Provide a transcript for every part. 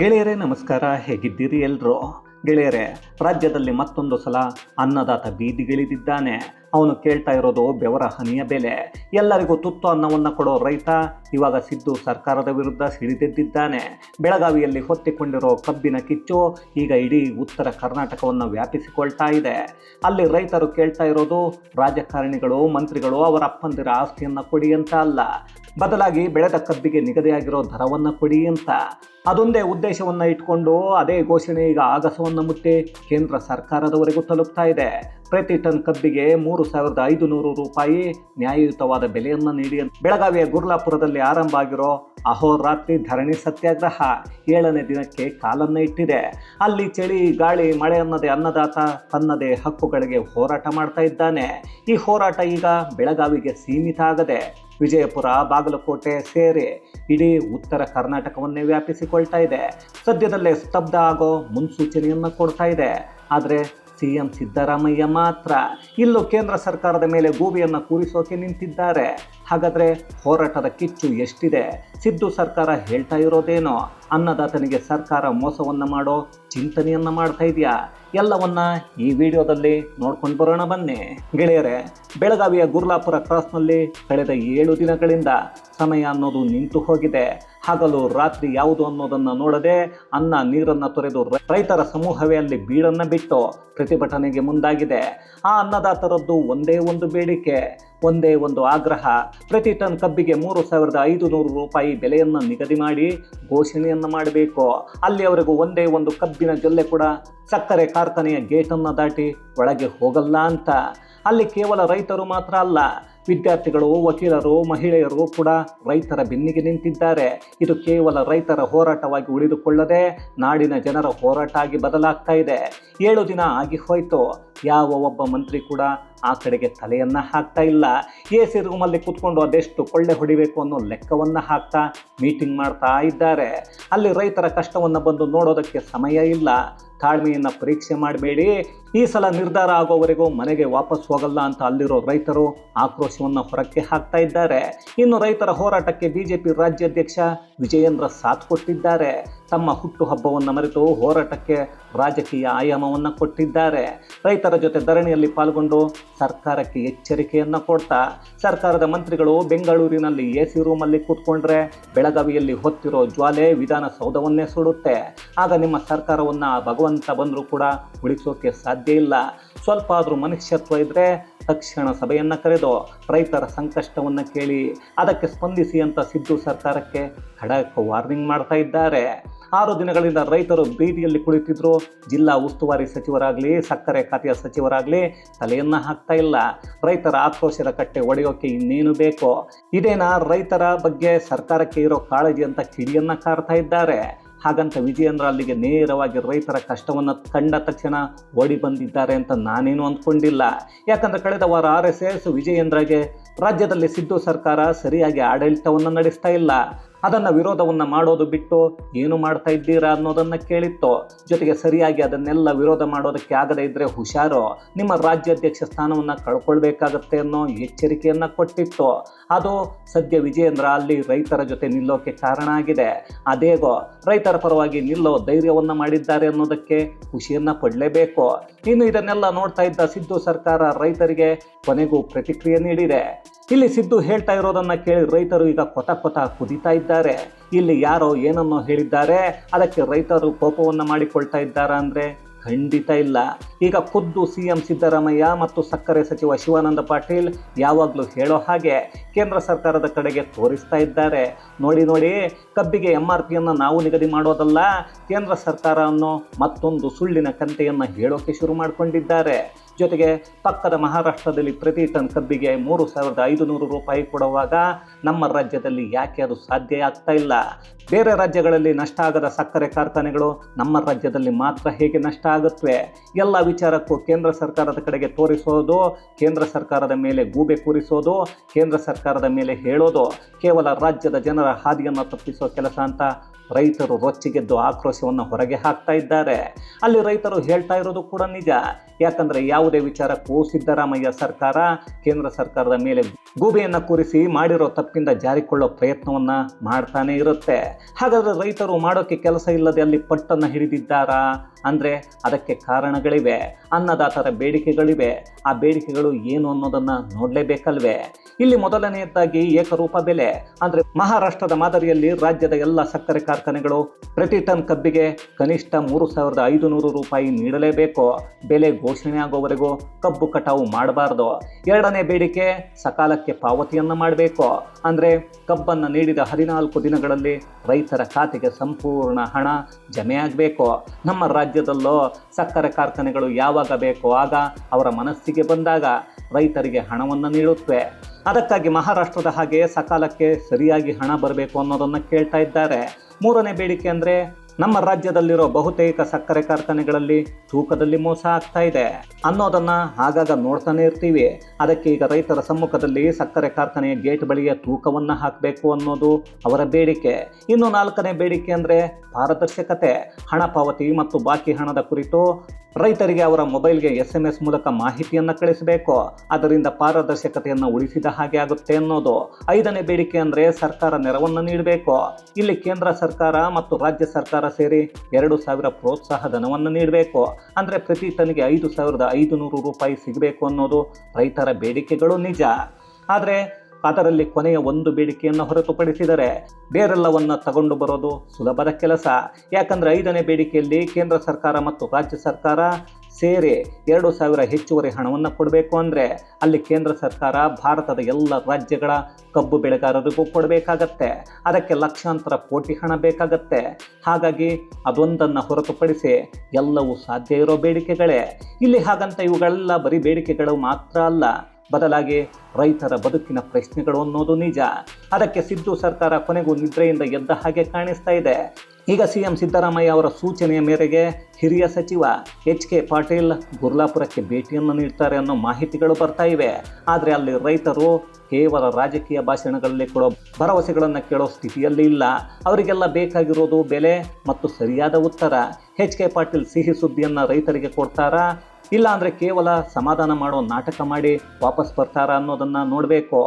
ಗೆಳೆಯರೇ, ನಮಸ್ಕಾರ. ಹೇಗಿದ್ದೀರಿ ಎಲ್ಲರೂ ಗೆಳೆಯರೇ, ರಾಜ್ಯದಲ್ಲಿ ಮತ್ತೊಂದು ಸಲ ಅನ್ನದಾತ ಬೀದಿಗಿಳಿದಿದ್ದಾನೆ. ಅವನು ಕೇಳ್ತಾ ಇರೋದು ಬೆವರ ಹನಿಯ ಬೆಲೆ. ಎಲ್ಲರಿಗೂ ತುತ್ತು ಅನ್ನವನ್ನು ಕೊಡೋ ರೈತ ಇವಾಗ ಸಿದ್ದು ಸರ್ಕಾರದ ವಿರುದ್ಧ ಸಿಡಿದೆದ್ದಿದ್ದಾನೆ. ಬೆಳಗಾವಿಯಲ್ಲಿ ಹೊತ್ತಿಕೊಂಡಿರೋ ಕಬ್ಬಿನ ಕಿಚ್ಚು ಈಗ ಇಡೀ ಉತ್ತರ ಕರ್ನಾಟಕವನ್ನು ವ್ಯಾಪಿಸಿಕೊಳ್ತಾ ಇದೆ. ಅಲ್ಲಿ ರೈತರು ಕೇಳ್ತಾ ಇರೋದು, ರಾಜಕಾರಣಿಗಳು, ಮಂತ್ರಿಗಳು ಅವರ ಅಪ್ಪಂದಿರ ಆಸ್ತಿಯನ್ನು ಕೊಡಿ ಅಂತ ಅಲ್ಲ. ಬದಲಾಗಿ ಬೆಳೆದ ಕಬ್ಬಿಗೆ ನಿಗದಿಯಾಗಿರೋ ದರವನ್ನು ಕೊಡಿ ಅಂತ. ಅದೊಂದೇ ಉದ್ದೇಶವನ್ನು ಇಟ್ಕೊಂಡು ಅದೇ ಘೋಷಣೆ ಈಗ ಆಗಸವನ್ನು ಮುಟ್ಟಿ ಕೇಂದ್ರ ಸರ್ಕಾರದವರೆಗೂ ತಲುಪ್ತಾ ಇದೆ. ಪ್ರತಿ ಟನ್ ಕಬ್ಬಿಗೆ ಮೂರು ಸಾವಿರದ ಐದು ನೂರು ರೂಪಾಯಿ ನ್ಯಾಯಯುತವಾದ ಬೆಲೆಯನ್ನು ನೀಡಿ ಬೆಳಗಾವಿಯ ಗುರ್ಲಾಪುರದಲ್ಲಿ ಆರಂಭ ಆಗಿರೋ ಅಹೋರಾತ್ರಿ ಧರಣಿ ಸತ್ಯಾಗ್ರಹ ಏಳನೇ ದಿನಕ್ಕೆ ಕಾಲನ್ನ ಇಟ್ಟಿದೆ. ಅಲ್ಲಿ ಚಳಿ, ಗಾಳಿ, ಮಳೆ ಅನ್ನದೇ ಅನ್ನದಾತ ತನ್ನದೇ ಹಕ್ಕುಗಳಿಗೆ ಹೋರಾಟ ಮಾಡ್ತಾ ಇದ್ದಾನೆ. ಈ ಹೋರಾಟ ಈಗ ಬೆಳಗಾವಿಗೆ ಸೀಮಿತ ಆಗದೆ ವಿಜಯಪುರ, ಬಾಗಲಕೋಟೆ ಸೇರಿ ಇಡೀ ಉತ್ತರ ಕರ್ನಾಟಕವನ್ನೇ ವ್ಯಾಪಿಸಿಕೊಳ್ತಾ ಇದೆ. ಸದ್ಯದಲ್ಲೇ ಸ್ತಬ್ಧ ಆಗೋ ಮುನ್ಸೂಚನೆಯನ್ನು ಕೊಡ್ತಾ ಇದೆ. ಆದರೆ ಸಿ ಎಂ ಸಿದ್ದರಾಮಯ್ಯ ಮಾತ್ರ ಇಲ್ಲೂ ಕೇಂದ್ರ ಸರ್ಕಾರದ ಮೇಲೆ ಗೂಬಿಯನ್ನು ಕೂರಿಸೋಕೆ ನಿಂತಿದ್ದಾರೆ. ಹಾಗಾದರೆ ಹೋರಾಟದ ಕಿಚ್ಚು ಎಷ್ಟಿದೆ? ಸಿದ್ದು ಸರ್ಕಾರ ಹೇಳ್ತಾ ಇರೋದೇನೋ? ಅನ್ನದಾತನಿಗೆ ಸರ್ಕಾರ ಮೋಸವನ್ನು ಮಾಡೋ ಚಿಂತನೆಯನ್ನು ಮಾಡ್ತಾ ಇದೆಯಾ? ಎಲ್ಲವನ್ನ ಈ ವಿಡಿಯೋದಲ್ಲಿ ನೋಡ್ಕೊಂಡು ಬರೋಣ ಬನ್ನಿ. ಗೆಳೆಯರೆ, ಬೆಳಗಾವಿಯ ಗುರ್ಲಾಪುರ ಕ್ರಾಸ್ನಲ್ಲಿ ಕಳೆದ ಏಳು ದಿನಗಳಿಂದ ಸಮಯ ಅನ್ನೋದು ನಿಂತು ಹೋಗಿದೆ. ಹಗಲು, ರಾತ್ರಿ ಯಾವುದು ಅನ್ನೋದನ್ನು ನೋಡದೆ ಅನ್ನ, ನೀರನ್ನು ತೊರೆದು ರೈತರ ಸಮೂಹವೇ ಅಲ್ಲಿ ಬೀಡನ್ನು ಬಿಟ್ಟು ಪ್ರತಿಭಟನೆಗೆ ಮುಂದಾಗಿದೆ. ಆ ಅನ್ನದಾತರದ್ದು ಒಂದೇ ಒಂದು ಬೇಡಿಕೆ. ಒಂದೇ ಒಂದು ಆಗ್ರಹ. ಪ್ರತಿ ಟನ್ ಕಬ್ಬಿಗೆ ಮೂರು ಸಾವಿರದ ಐದು ನೂರು ರೂಪಾಯಿ ಬೆಲೆಯನ್ನು ನಿಗದಿ ಮಾಡಿ ಘೋಷಣೆಯನ್ನು ಮಾಡಬೇಕು. ಅಲ್ಲಿಯವರೆಗೂ ಒಂದೇ ಒಂದು ಕಬ್ಬಿನ ಜೊಲ್ಲೆ ಕೂಡ ಸಕ್ಕರೆ ಕಾರ್ಖಾನೆಯ ಗೇಟನ್ನು ದಾಟಿ ಒಳಗೆ ಹೋಗಲ್ಲ ಅಂತ. ಅಲ್ಲಿ ಕೇವಲ ರೈತರು ಮಾತ್ರ ಅಲ್ಲ, ವಿದ್ಯಾರ್ಥಿಗಳು, ವಕೀಲರು, ಮಹಿಳೆಯರು ಕೂಡ ರೈತರ ಬೆನ್ನಿಗೆ ನಿಂತಿದ್ದಾರೆ. ಇದು ಕೇವಲ ರೈತರ ಹೋರಾಟವಾಗಿ ಉಳಿದುಕೊಳ್ಳದೆ ನಾಡಿನ ಜನರ ಹೋರಾಟ ಆಗಿ ಬದಲಾಗ್ತಾ ಇದೆ. ಏಳು ದಿನ ಆಗಿ ಹೋಯ್ತು. ಯಾವ ಒಬ್ಬ ಮಂತ್ರಿ ಕೂಡ ಆ ಕಡೆಗೆ ತಲೆಯನ್ನು ಹಾಕ್ತಾ ಇಲ್ಲ. ಎ ಸಿ ರೂಮಲ್ಲಿ ಕೂತ್ಕೊಂಡು ಅದೆಷ್ಟು ಕೊಳ್ಳೆ ಹೊಡಿಬೇಕು ಅನ್ನೋ ಲೆಕ್ಕವನ್ನು ಹಾಕ್ತಾ ಮೀಟಿಂಗ್ ಮಾಡ್ತಾ ಇದ್ದಾರೆ. ಅಲ್ಲಿ ರೈತರ ಕಷ್ಟವನ್ನು ಬಂದು ನೋಡೋದಕ್ಕೆ ಸಮಯ ಇಲ್ಲ. ತಾಳ್ಮೆಯನ್ನು ಪರೀಕ್ಷೆ ಮಾಡಬೇಡಿ. ಈ ಸಲ ನಿರ್ಧಾರ ಆಗೋವರೆಗೂ ಮನೆಗೆ ವಾಪಸ್ ಹೋಗಲ್ಲ ಅಂತ ಅಲ್ಲಿರೋ ರೈತರು ಆಕ್ರೋಶವನ್ನು ಹೊರಕ್ಕೆ ಹಾಕ್ತಾ ಇದ್ದಾರೆ. ಇನ್ನು ರೈತರ ಹೋರಾಟಕ್ಕೆ ಬಿಜೆಪಿ ರಾಜ್ಯಾಧ್ಯಕ್ಷ ವಿಜಯೇಂದ್ರ ಸಾಥ್ ಕೊಟ್ಟಿದ್ದಾರೆ. ತಮ್ಮ ಹುಟ್ಟುಹಬ್ಬವನ್ನು ಮರೆತು ಹೋರಾಟಕ್ಕೆ ರಾಜಕೀಯ ಆಯಾಮವನ್ನು ಕೊಟ್ಟಿದ್ದಾರೆ. ರೈತರ ಜೊತೆ ಧರಣಿಯಲ್ಲಿ ಪಾಲ್ಗೊಂಡು ಸರ್ಕಾರಕ್ಕೆ ಎಚ್ಚರಿಕೆಯನ್ನು ಕೊಡ್ತಾ, ಸರ್ಕಾರದ ಮಂತ್ರಿಗಳು ಬೆಂಗಳೂರಿನಲ್ಲಿ ಎ ಸಿ ರೂಮಲ್ಲಿ ಕೂತ್ಕೊಂಡ್ರೆ ಬೆಳಗಾವಿಯಲ್ಲಿ ಹೊತ್ತಿರೋ ಜ್ವಾಲೆ ವಿಧಾನಸೌಧವನ್ನೇ ಸುಡುತ್ತೆ. ಆಗ ನಿಮ್ಮ ಸರ್ಕಾರವನ್ನು ಭಗವಂತ ಬಂದರೂ ಕೂಡ ಉಳಿಸೋಕೆ ಸಾಧ್ಯ ಇಲ್ಲ. ಸ್ವಲ್ಪ ಆದರೂ ಮನುಷ್ಯತ್ವ ಇದ್ದರೆ ತಕ್ಷಣ ಸಭೆಯನ್ನು ಕರೆದು ರೈತರ ಸಂಕಷ್ಟವನ್ನು ಕೇಳಿ ಅದಕ್ಕೆ ಸ್ಪಂದಿಸಿ ಅಂತ ಸಿದ್ದು ಸರ್ಕಾರಕ್ಕೆ ಖಡಕ್ ವಾರ್ನಿಂಗ್ ಮಾಡ್ತಾ ಇದ್ದಾರೆ. ಆರು ದಿನಗಳಿಂದ ರೈತರು ಬೀದಿಯಲ್ಲಿ ಕುಳಿತಿದ್ರು. ಜಿಲ್ಲಾ ಉಸ್ತುವಾರಿ ಸಚಿವರಾಗಲಿ, ಸಕ್ಕರೆ ಖಾತೆಯ ಸಚಿವರಾಗಲಿ ತಲೆಯನ್ನು ಹಾಕ್ತಾ ಇಲ್ಲ. ರೈತರ ಆಕ್ರೋಶದ ಕಟ್ಟೆ ಒಡೆಯೋಕೆ ಇನ್ನೇನು ಬೇಕೋ? ಇದೇನಾ ರೈತರ ಬಗ್ಗೆ ಸರ್ಕಾರಕ್ಕೆ ಇರೋ ಕಾಳಜಿ ಅಂತ ಕಿಡಿಯನ್ನು ಕಾರ್ತಾ ಇದ್ದಾರೆ? ಹಾಗಂತ ವಿಜಯೇಂದ್ರ ಅಲ್ಲಿಗೆ ನೇರವಾಗಿ ರೈತರ ಕಷ್ಟವನ್ನು ಕಂಡ ತಕ್ಷಣ ಓಡಿ ಬಂದಿದ್ದಾರೆ ಅಂತ ನಾನೇನು ಅಂದ್ಕೊಂಡಿಲ್ಲ. ಯಾಕಂದ್ರೆ ಕಳೆದ ವಾರ ಆರ್ ಎಸ್ ಎಸ್ ವಿಜಯೇಂದ್ರಗೆ ರಾಜ್ಯದಲ್ಲಿ ಸಿದ್ದು ಸರ್ಕಾರ ಸರಿಯಾಗಿ ಆಡಳಿತವನ್ನು ನಡೆಸ್ತಾ ಇಲ್ಲ. ಅದನ್ನು ವಿರೋಧವನ್ನು ಮಾಡೋದು ಬಿಟ್ಟು ಏನು ಮಾಡ್ತಾ ಇದ್ದೀರಾ ಅನ್ನೋದನ್ನು ಕೇಳಿತ್ತು. ಜೊತೆಗೆ ಸರಿಯಾಗಿ ಅದನ್ನೆಲ್ಲ ವಿರೋಧ ಮಾಡೋದಕ್ಕೆ ಆಗದೇ ಇದ್ದರೆ ಹುಷಾರು. ನಿಮ್ಮ ರಾಜ್ಯಾಧ್ಯಕ್ಷ ಸ್ಥಾನವನ್ನು ಕಳ್ಕೊಳ್ಬೇಕಾಗತ್ತೆ ಅನ್ನೋ ಎಚ್ಚರಿಕೆಯನ್ನು ಕೊಟ್ಟಿತ್ತು. ಅದು ಸದ್ಯ ವಿಜಯೇಂದ್ರ ಅಲ್ಲಿ ರೈತರ ಜೊತೆ ನಿಲ್ಲೋಕೆ ಕಾರಣ ಆಗಿದೆ. ಅದೇಗೋ, ರೈತರ ಪರವಾಗಿ ನಿಲ್ಲೋ ಧೈರ್ಯವನ್ನು ಮಾಡಿದ್ದಾರೆ ಅನ್ನೋದಕ್ಕೆ ಖುಷಿಯನ್ನು ಪಡಲೇಬೇಕು. ಇನ್ನು ಇದನ್ನೆಲ್ಲ ನೋಡ್ತಾ ಇದ್ದ ಸಿದ್ದು ಸರ್ಕಾರ ರೈತರಿಗೆ ಕೊನೆಗೂ ಪ್ರತಿಕ್ರಿಯೆ ನೀಡಿದೆ. ಇಲ್ಲಿ ಸಿದ್ದು ಹೇಳ್ತಾ ಇರೋದನ್ನ ಕೇಳಿ ರೈತರು ಈಗ ಕೊತ ಕೊತ ಕುದಿತಾ ಇದ್ದಾರೆ. ಇಲ್ಲಿ ಯಾರೋ ಏನನ್ನೋ ಹೇಳಿದ್ದಾರೆ. ಅದಕ್ಕೆ ರೈತರು ಕೋಪವನ್ನು ಮಾಡಿಕೊಳ್ತಾ ಇದ್ದಾರಾ ಅಂದ್ರೆ ಖಂಡಿತ ಇಲ್ಲ. ಈಗ ಖುದ್ದು ಸಿ ಎಂ ಸಿದ್ದರಾಮಯ್ಯ ಮತ್ತು ಸಕ್ಕರೆ ಸಚಿವ ಶಿವಾನಂದ ಪಾಟೀಲ್ ಯಾವಾಗಲೂ ಹೇಳೋ ಹಾಗೆ ಕೇಂದ್ರ ಸರ್ಕಾರದ ಕಡೆಗೆ ತೋರಿಸ್ತಾ ಇದ್ದಾರೆ. ನೋಡಿ ನೋಡಿ ಕಬ್ಬಿಗೆ ಎಂ ಆರ್ ಪಿಯನ್ನು ನಾವು ನಿಗದಿ ಮಾಡೋದಲ್ಲ, ಕೇಂದ್ರ ಸರ್ಕಾರ ಅನ್ನೋ ಮತ್ತೊಂದು ಸುಳ್ಳಿನ ಕಂತೆಯನ್ನು ಹೇಳೋಕೆ ಶುರು ಮಾಡಿಕೊಂಡಿದ್ದಾರೆ. ಜೊತೆಗೆ ಪಕ್ಕದ ಮಹಾರಾಷ್ಟ್ರದಲ್ಲಿ ಪ್ರತಿ ಟನ್ ಕಬ್ಬಿಗೆ ಮೂರು ಸಾವಿರದ ಐದು ನೂರು ರೂಪಾಯಿ ಕೊಡುವಾಗ ನಮ್ಮ ರಾಜ್ಯದಲ್ಲಿ ಯಾಕೆ ಅದು ಸಾಧ್ಯ ಆಗ್ತಾ ಇಲ್ಲ? ಬೇರೆ ರಾಜ್ಯಗಳಲ್ಲಿ ನಷ್ಟ ಆಗದ ಸಕ್ಕರೆ ಕಾರ್ಖಾನೆಗಳು ನಮ್ಮ ರಾಜ್ಯದಲ್ಲಿ ಮಾತ್ರ ಹೇಗೆ ನಷ್ಟ ಆಗುತ್ತವೆ? ಎಲ್ಲ ವಿಚಾರಕ್ಕೂ ಕೇಂದ್ರ ಸರ್ಕಾರದ ಕಡೆಗೆ ತೋರಿಸೋದು, ಕೇಂದ್ರ ಸರ್ಕಾರದ ಮೇಲೆ ಗೂಬೆ ಕೂರಿಸೋದು, ಕೇಂದ್ರ ಸರ್ಕಾರದ ಮೇಲೆ ಹೇಳೋದು, ಕೇವಲ ರಾಜ್ಯದ ಜನರ ಹಾದಿಯನ್ನು ತಪ್ಪಿಸೋ ಕೆಲಸ ಅಂತ ರೈತರು ರೊಚ್ಚಿಗೆದ್ದು ಆಕ್ರೋಶವನ್ನು ಹೊರಗೆ ಹಾಕ್ತಾ ಇದ್ದಾರೆ. ಅಲ್ಲಿ ರೈತರು ಹೇಳ್ತಾ ಇರೋದು ಕೂಡ ನಿಜ. ಯಾಕಂದ್ರೆ ಯಾವುದೇ ವಿಚಾರಕ್ಕೂ ಸಿದ್ದರಾಮಯ್ಯ ಸರ್ಕಾರ, ಕೇಂದ್ರ ಸರ್ಕಾರದ ಮೇಲೆ ಗೂಬೆಯನ್ನು ಕೂರಿಸಿ ಮಾಡಿರೋ ತಪ್ಪಿಂದ ಜಾರಿಕೊಳ್ಳೋ ಪ್ರಯತ್ನವನ್ನ ಮಾಡ್ತಾನೆ ಇರುತ್ತೆ. ಹಾಗಾದ್ರೆ ರೈತರು ಮಾಡೋಕ್ಕೆ ಕೆಲಸ ಇಲ್ಲದೆ ಅಲ್ಲಿ ಪಟ್ಟನ್ನು ಹಿಡಿದಿದ್ದಾರಾ? ಅಂದ್ರೆ ಅದಕ್ಕೆ ಕಾರಣಗಳಿವೆ. ಅನ್ನದಾತರ ಬೇಡಿಕೆಗಳಿವೆ. ಆ ಬೇಡಿಕೆಗಳು ಏನು ಅನ್ನೋದನ್ನ ನೋಡಲೇಬೇಕಲ್ವೇ? ಇಲ್ಲಿ ಮೊದಲನೆಯದಾಗಿ ಏಕರೂಪ ಬೆಲೆ. ಅಂದ್ರೆ ಮಹಾರಾಷ್ಟ್ರದ ಮಾದರಿಯಲ್ಲಿ ರಾಜ್ಯದ ಎಲ್ಲ ಸಕ್ಕರೆ ಕಾರ್ಖಾನೆಗಳು ಪ್ರತಿ ಟನ್ ಕಬ್ಬಿಗೆ ಕನಿಷ್ಠ ಮೂರು ಸಾವಿರದ ಐದುನೂರು ರೂಪಾಯಿ ನೀಡಲೇಬೇಕು. ಬೆಲೆ ಘೋಷಣೆ ಆಗುವವರೆಗೂ ಕಬ್ಬು ಕಟಾವು ಮಾಡಬಾರ್ದು. ಎರಡನೇ ಬೇಡಿಕೆ, ಸಕಾಲಕ್ಕೆ ಪಾವತಿಯನ್ನು ಮಾಡಬೇಕು. ಅಂದರೆ ಕಬ್ಬನ್ನು ನೀಡಿದ ಹದಿನಾಲ್ಕು ದಿನಗಳಲ್ಲಿ ರೈತರ ಖಾತೆಗೆ ಸಂಪೂರ್ಣ ಹಣ ಜಮೆಯಾಗಬೇಕು ನಮ್ಮ ರಾಜ್ಯದಲ್ಲೋ ಸಕ್ಕರೆ ಕಾರ್ಖಾನೆಗಳು ಯಾವಾಗ ಬೇಕೋ ಆಗ ಅವರ ಮನಸ್ಸಿಗೆ ಬಂದಾಗ ರೈತರಿಗೆ ಹಣವನ್ನು ನೀಡುತ್ತವೆ ಅದಕ್ಕಾಗಿ ಮಹಾರಾಷ್ಟ್ರದ ಹಾಗೆ ಸಕಾಲಕ್ಕೆ ಸರಿಯಾಗಿ ಹಣ ಬರಬೇಕು ಅನ್ನೋದನ್ನು ಕೇಳ್ತಾ ಇದ್ದಾರೆ. ಮೂರನೇ ಬೇಡಿಕೆ ಅಂದರೆ ನಮ್ಮ ರಾಜ್ಯದಲ್ಲಿರೋ ಬಹುತೇಕ ಸಕ್ಕರೆ ಕಾರ್ಖಾನೆಗಳಲ್ಲಿ ತೂಕದಲ್ಲಿ ಮೋಸ ಆಗ್ತಾ ಇದೆ. ಅನ್ನೋದನ್ನ ಆಗಾಗ ನೋಡ್ತಾನೆ ಇರ್ತೀವಿ. ಅದಕ್ಕೆ ಈಗ ರೈತರ ಸಮ್ಮುಖದಲ್ಲಿ ಸಕ್ಕರೆ ಕಾರ್ಖಾನೆಯ ಗೇಟ್ ಬಳಿಯ ತೂಕವನ್ನು ಹಾಕಬೇಕು ಅನ್ನೋದು ಅವರ ಬೇಡಿಕೆ. ಇನ್ನು ನಾಲ್ಕನೇ ಬೇಡಿಕೆ ಅಂದರೆ ಪಾರದರ್ಶಕತೆ. ಹಣ ಪಾವತಿ ಮತ್ತು ಬಾಕಿ ಹಣದ ಕುರಿತು ರೈತರಿಗೆ ಅವರ ಮೊಬೈಲ್ಗೆ ಎಸ್ ಎಂ ಎಸ್ ಮೂಲಕ ಮಾಹಿತಿಯನ್ನು ಕಳಿಸಬೇಕು. ಅದರಿಂದ ಪಾರದರ್ಶಕತೆಯನ್ನು ಉಳಿಸಿದ ಹಾಗೆ ಆಗುತ್ತೆ ಅನ್ನೋದು. ಐದನೇ ಬೇಡಿಕೆ ಅಂದರೆ ಸರ್ಕಾರ ನೆರವನ್ನು ನೀಡಬೇಕು. ಇಲ್ಲಿ ಕೇಂದ್ರ ಸರ್ಕಾರ ಮತ್ತು ರಾಜ್ಯ ಸರ್ಕಾರ ಸೇರಿ ಎರಡು ಸಾವಿರ ಪ್ರೋತ್ಸಾಹ ಧನವನ್ನು ನೀಡಬೇಕು. ಅಂದರೆ ಪ್ರತಿ ಟನ್ಗೆ ಐದು ಸಾವಿರದ ಐದು ನೂರು ರೂಪಾಯಿ ಸಿಗಬೇಕು ಅನ್ನೋದು ರೈತರ ಬೇಡಿಕೆಗಳು ನಿಜ. ಆದರೆ ಅದರಲ್ಲಿ ಕೊನೆಯ ಒಂದು ಬೇಡಿಕೆಯನ್ನು ಹೊರತುಪಡಿಸಿದರೆ ಬೇರೆಲ್ಲವನ್ನು ತಗೊಂಡು ಬರೋದು ಸುಲಭದ ಕೆಲಸ. ಯಾಕಂದರೆ ಐದನೇ ಬೇಡಿಕೆಯಲ್ಲಿ ಕೇಂದ್ರ ಸರ್ಕಾರ ಮತ್ತು ರಾಜ್ಯ ಸರ್ಕಾರ ಸೇರಿ ಎರಡು ಸಾವಿರ ಹೆಚ್ಚುವರಿ ಹಣವನ್ನು ಕೊಡಬೇಕು ಅಂದರೆ ಅಲ್ಲಿ ಕೇಂದ್ರ ಸರ್ಕಾರ ಭಾರತದ ಎಲ್ಲ ರಾಜ್ಯಗಳ ಕಬ್ಬು ಬೆಳೆಗಾರರಿಗೂ ಕೊಡಬೇಕಾಗತ್ತೆ. ಅದಕ್ಕೆ ಲಕ್ಷಾಂತರ ಕೋಟಿ ಹಣ ಬೇಕಾಗತ್ತೆ. ಹಾಗಾಗಿ ಅದೊಂದನ್ನು ಹೊರತುಪಡಿಸಿ ಎಲ್ಲವೂ ಸಾಧ್ಯ ಇರೋ ಬೇಡಿಕೆಗಳೇ. ಇಲ್ಲಿ ಹಾಗಂತ ಇವುಗಳೆಲ್ಲ ಬರೀ ಬೇಡಿಕೆಗಳು ಮಾತ್ರ ಅಲ್ಲ. ಬದಲಾಗಿ ರೈತರ ಬದುಕಿನ ಪ್ರಶ್ನೆಗಳು ಅನ್ನೋದು ನಿಜ. ಅದಕ್ಕೆ ಸಿದ್ದು ಸರ್ಕಾರ ಕೊನೆಗೂ ನಿದ್ರೆಯಿಂದ ಎದ್ದ ಹಾಗೆ ಕಾಣಿಸ್ತಾ ಇದೆ. ಈಗ ಸಿ ಎಂ ಸಿದ್ದರಾಮಯ್ಯ ಅವರ ಸೂಚನೆಯ ಮೇರೆಗೆ ಹಿರಿಯ ಸಚಿವ ಎಚ್ ಕೆ ಪಾಟೀಲ್ ಗುರ್ಲಾಪುರಕ್ಕೆ ಭೇಟಿಯನ್ನು ನೀಡ್ತಾರೆ ಅನ್ನೋ ಮಾಹಿತಿಗಳು ಬರ್ತಾ ಇವೆ. ಆದರೆ ಅಲ್ಲಿ ರೈತರು ಕೇವಲ ರಾಜಕೀಯ ಭಾಷಣಗಳಲ್ಲಿ ಕೊಡೋ ಭರವಸೆಗಳನ್ನು ಕೇಳೋ ಸ್ಥಿತಿಯಲ್ಲಿ ಇಲ್ಲ. ಅವರಿಗೆಲ್ಲ ಬೇಕಾಗಿರೋದು ಬೆಲೆ ಮತ್ತು ಸರಿಯಾದ ಉತ್ತರ. ಎಚ್ ಕೆ ಪಾಟೀಲ್ ಸಿಹಿ ಸುದ್ದಿಯನ್ನು ರೈತರಿಗೆ ಕೊಡ್ತಾರಾ? ಇಲ್ಲ ಅಂದರೆ ಕೇವಲ ಸಮಾಧಾನ ಮಾಡೋ ನಾಟಕ ಮಾಡಿ ವಾಪಸ್ ಬರ್ತಾರ ಅನ್ನೋದನ್ನ ನೋಡಬೇಕು.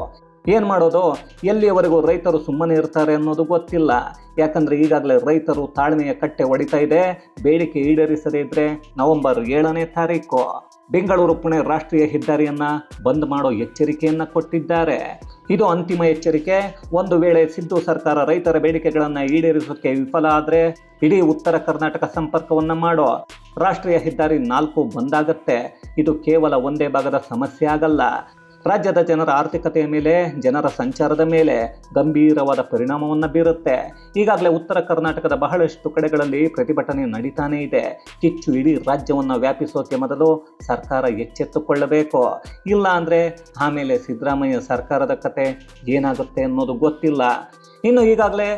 ಏನು ಮಾಡೋದು? ಎಲ್ಲಿಯವರೆಗೂ ರೈತರು ಸುಮ್ಮನೆ ಇರ್ತಾರೆ ಅನ್ನೋದು ಗೊತ್ತಿಲ್ಲ. ಯಾಕಂದರೆ ಈಗಾಗಲೇ ರೈತರು ತಾಳ್ಮೆಯ ಕಟ್ಟೆ ಹೊಡಿತಾ ಇದೆ. ಬೇಡಿಕೆ ಈಡೇರಿಸದೇ ಇದ್ರೆ ನವೆಂಬರ್ ಏಳನೇ ತಾರೀಕು. ಬೆಂಗಳೂರು ಪುಣೆ ರಾಷ್ಟ್ರೀಯ ಹೆದ್ದಾರಿಯನ್ನು ಬಂದ್ ಮಾಡೋ ಎಚ್ಚರಿಕೆಯನ್ನು ಕೊಟ್ಟಿದ್ದಾರೆ. ಇದು ಅಂತಿಮ ಎಚ್ಚರಿಕೆ. ಒಂದು ವೇಳೆ ಸಿದ್ದು ಸರ್ಕಾರ ರೈತರ ಬೇಡಿಕೆಗಳನ್ನು ಈಡೇರಿಸೋಕೆ ವಿಫಲ ಆದರೆ ಇಡೀ ಉತ್ತರ ಕರ್ನಾಟಕ ಸಂಪರ್ಕವನ್ನ ಮಾಡೋ ರಾಷ್ಟ್ರೀಯ ಹೆದ್ದಾರಿ ನಾಲ್ಕು ಬಂದಾಗತ್ತೆ ಇದು ಕೇವಲ ಒಂದೇ ಭಾಗದ ಸಮಸ್ಯೆ ಆಗಲ್ಲ. ರಾಜ್ಯದ ಜನರ ಆರ್ಥಿಕತೆಯ ಮೇಲೆ, ಜನರ ಸಂಚಾರದ ಮೇಲೆ ಗಂಭೀರವಾದ ಪರಿಣಾಮವನ್ನು ಬೀರುತ್ತೆ. ಈಗಾಗಲೇ ಉತ್ತರ ಕರ್ನಾಟಕದ ಬಹಳಷ್ಟು ಕಡೆಗಳಲ್ಲಿ ಪ್ರತಿಭಟನೆ ನಡೀತಾನೇ ಇದೆ. ಕಿಚ್ಚು ಇಡೀ ರಾಜ್ಯವನ್ನು ವ್ಯಾಪಿಸೋಕೆ ಮೊದಲು ಸರ್ಕಾರ ಎಚ್ಚೆತ್ತುಕೊಳ್ಳಬೇಕು. ಇಲ್ಲ ಅಂದರೆ ಆಮೇಲೆ ಸಿದ್ದರಾಮಯ್ಯ ಸರ್ಕಾರದ ಕತೆ ಏನಾಗುತ್ತೆ ಅನ್ನೋದು ಗೊತ್ತಿಲ್ಲ. ಇನ್ನು ಈಗಾಗಲೇ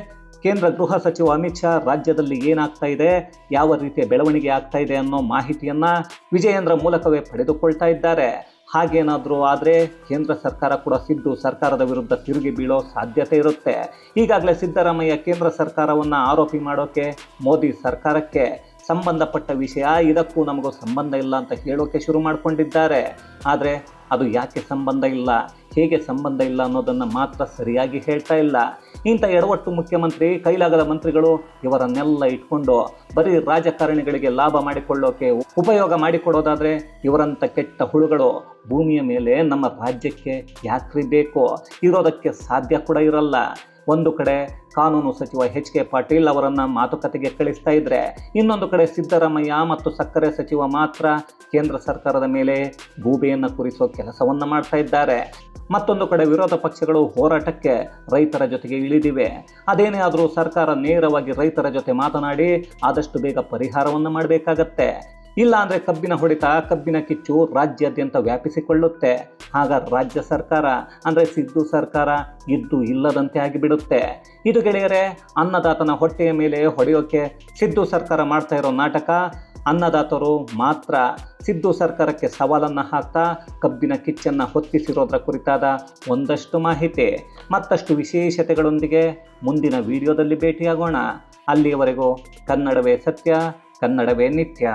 ಕೇಂದ್ರ ಗೃಹ ಸಚಿವ ಅಮಿತ್ ಶಾ ರಾಜ್ಯದಲ್ಲಿ ಏನಾಗ್ತಾ ಇದೆ, ಯಾವ ರೀತಿಯ ಬೆಳವಣಿಗೆ ಆಗ್ತಾ ಇದೆ ಅನ್ನೋ ಮಾಹಿತಿಯನ್ನು ವಿಜಯೇಂದ್ರ ಮೂಲಕವೇ ಪಡೆದುಕೊಳ್ತಾ ಇದ್ದಾರೆ. ಹಾಗೇನಾದರೂ ಆದರೆ ಕೇಂದ್ರ ಸರ್ಕಾರ ಕೂಡ ಸಿದ್ದು ಸರ್ಕಾರದ ವಿರುದ್ಧ ತಿರುಗಿ ಬೀಳೋ ಸಾಧ್ಯತೆ ಇರುತ್ತೆ. ಈಗಾಗಲೇ ಸಿದ್ದರಾಮಯ್ಯ ಕೇಂದ್ರ ಸರ್ಕಾರವನ್ನು ಆರೋಪಿ ಮಾಡೋಕ್ಕೆ ಮೋದಿ ಸರ್ಕಾರಕ್ಕೆ ಸಂಬಂಧಪಟ್ಟ ವಿಷಯ, ಇದಕ್ಕೂ ನಮಗೂ ಸಂಬಂಧ ಇಲ್ಲ ಅಂತ ಹೇಳೋಕೆ ಶುರು ಮಾಡಿಕೊಂಡಿದ್ದಾರೆ. ಆದರೆ ಅದು ಯಾಕೆ ಸಂಬಂಧ ಇಲ್ಲ? ಹೇಗೆ ಸಂಬಂಧ ಇಲ್ಲ ಅನ್ನೋದನ್ನು ಮಾತ್ರ ಸರಿಯಾಗಿ ಹೇಳ್ತಾ ಇಲ್ಲ. ಇಂಥ ಎಡವಟ್ಟು ಮುಖ್ಯಮಂತ್ರಿ, ಕೈಲಾಗದ ಮಂತ್ರಿಗಳು ಇವರನ್ನೆಲ್ಲ ಇಟ್ಕೊಂಡು ಬರೀ ರಾಜಕಾರಣಿಗಳಿಗೆ ಲಾಭ ಮಾಡಿಕೊಳ್ಳೋಕೆ ಉಪಯೋಗ ಮಾಡಿಕೊಡೋದಾದರೆ ಇವರಂಥ ಕೆಟ್ಟ ಹುಳುಗಳು ಭೂಮಿಯ ಮೇಲೆ ನಮ್ಮ ರಾಜ್ಯಕ್ಕೆ ಯಾಕ್ರಿ ಬೇಕೋ? ಇರೋದಕ್ಕೆ ಸಾಧ್ಯ ಕೂಡ ಇರಲ್ಲ. ಒಂದು ಕಡೆ ಕಾನೂನು ಸಚಿವ ಎಚ್ ಕೆ ಪಾಟೀಲ್ ಅವರನ್ನು ಮಾತುಕತೆಗೆ ಕಳಿಸ್ತಾ ಇದ್ರೆ ಇನ್ನೊಂದು ಕಡೆ ಸಿದ್ದರಾಮಯ್ಯ ಮತ್ತು ಸಕ್ಕರೆ ಸಚಿವ ಮಾತ್ರ ಕೇಂದ್ರ ಸರ್ಕಾರದ ಮೇಲೆ ಗೂಬೆಯನ್ನು ಕುರಿಸೋ ಕೆಲಸವನ್ನು ಮಾಡ್ತಾ ಇದ್ದಾರೆ. ಮತ್ತೊಂದು ಕಡೆ ವಿರೋಧ ಪಕ್ಷಗಳು ಹೋರಾಟಕ್ಕೆ ರೈತರ ಜೊತೆಗೆ ಇಳಿದಿವೆ. ಅದೇನೇ ಆದರೂ ಸರ್ಕಾರ ನೇರವಾಗಿ ರೈತರ ಜೊತೆ ಮಾತನಾಡಿ ಆದಷ್ಟು ಬೇಗ ಪರಿಹಾರವನ್ನು ಮಾಡಬೇಕಾಗತ್ತೆ. ಇಲ್ಲ ಅಂದರೆ ಕಬ್ಬಿನ ಹೊಡೆತ, ಕಬ್ಬಿನ ಕಿಚ್ಚು ರಾಜ್ಯಾದ್ಯಂತ ವ್ಯಾಪಿಸಿಕೊಳ್ಳುತ್ತೆ. ಆಗ ರಾಜ್ಯ ಸರ್ಕಾರ, ಅಂದರೆ ಸಿದ್ದು ಸರ್ಕಾರ ಇದ್ದು ಇಲ್ಲದಂತೆ ಆಗಿಬಿಡುತ್ತೆ. ಇದು ಗೆಳೆಯರೆ, ಅನ್ನದಾತನ ಹೊಟ್ಟೆಯ ಮೇಲೆ ಹೊಡೆಯೋಕೆ ಸಿದ್ದು ಸರ್ಕಾರ ಮಾಡ್ತಾ ಇರೋ ನಾಟಕ ಅನ್ನದಾತರು ಮಾತ್ರ. ಸಿದ್ದು ಸರ್ಕಾರಕ್ಕೆ ಸವಾಲನ್ನು ಹಾಕ್ತಾ ಕಬ್ಬಿನ ಕಿಚ್ಚನ್ನು ಹೊತ್ತಿಸಿರೋದ್ರ ಕುರಿತಾದ ಒಂದಷ್ಟು ಮಾಹಿತಿ. ಮತ್ತಷ್ಟು ವಿಶೇಷತೆಗಳೊಂದಿಗೆ ಮುಂದಿನ ವಿಡಿಯೋದಲ್ಲಿ ಭೇಟಿಯಾಗೋಣ. ಅಲ್ಲಿಯವರೆಗೂ ಕನ್ನಡವೇ ಸತ್ಯ, ಕನ್ನಡವೇ ನಿತ್ಯ.